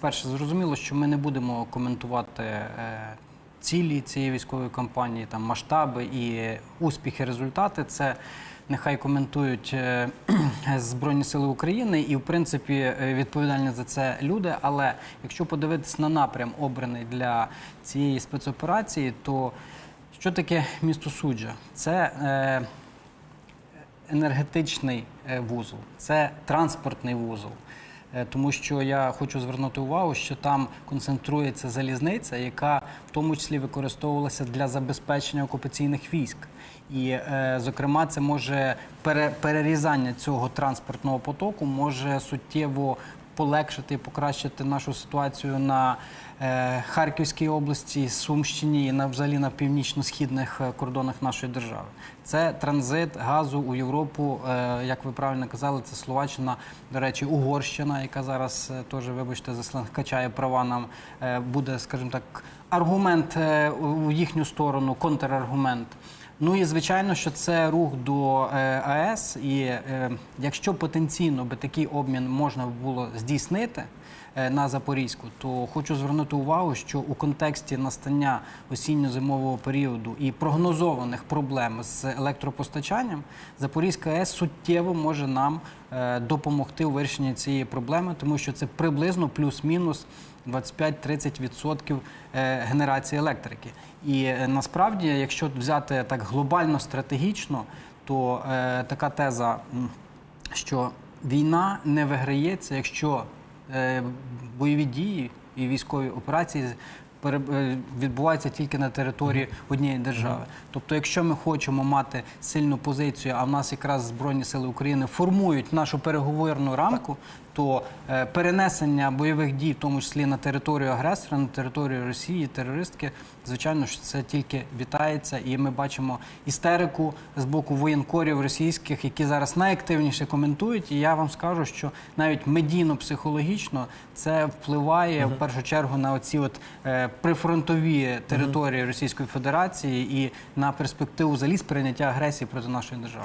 Перше, зрозуміло, що ми не будемо коментувати е, цілі цієї військової кампанії, там масштаби і успіхи, результати. Це нехай коментують е, Збройні Сили України, і в принципі е, відповідальні за це люди. Але якщо подивитись на напрям обраний для цієї спецоперації, то що таке місто суджа? Це е, енергетичний вузол, це транспортний вузол. Е, Тому що я хочу звернути увагу, що там концентрується залізниця, яка в тому числі використовувалася для забезпечення окупаційних військ. І, е, зокрема, це може пере- перерізання цього транспортного потоку може суттєво полегшити покращити нашу ситуацію на е, Харківській області, Сумщині і на взагалі на північно-східних е, кордонах нашої держави. Це транзит газу у Європу. е, як ви правильно казали, це Словаччина, до речі, Угорщина, яка зараз теж, вибачте, за качає права нам. буде, скажімо так, аргумент у їхню сторону, контраргумент. Ну і звичайно, що це рух до е, АЕС, і е, якщо потенційно би такий обмін можна було здійснити е, на Запорізьку, то хочу звернути увагу, що у контексті настання осінньо-зимового періоду і прогнозованих проблем з електропостачанням, Запорізька АЕС суттєво може нам допомогти у вирішенні цієї проблеми, тому що це приблизно плюс-мінус 25-30% е, генерації електрики. І е, насправді, якщо взяти так глобально стратегічно, то е, така теза, що війна не виграється, якщо е, бойові дії і військові операції е, тільки на території однієї держави. Тобто, якщо ми хочемо мати сильну позицію, а в нас якраз Збройні Сили України формують нашу переговорну рамку, то е, перенесення бойових дій, в тому числі на територію агресора, на територію Росії, терористки, звичайно, що це тільки вітається, і ми бачимо істерику з боку воєнкорів російських, які зараз найактивніше коментують. І я вам скажу, що навіть медійно-психологічно це впливає в першу чергу на оці от е, прифронтові території Російської Федерації і на перспективу заліз прийняття агресії проти нашої держави.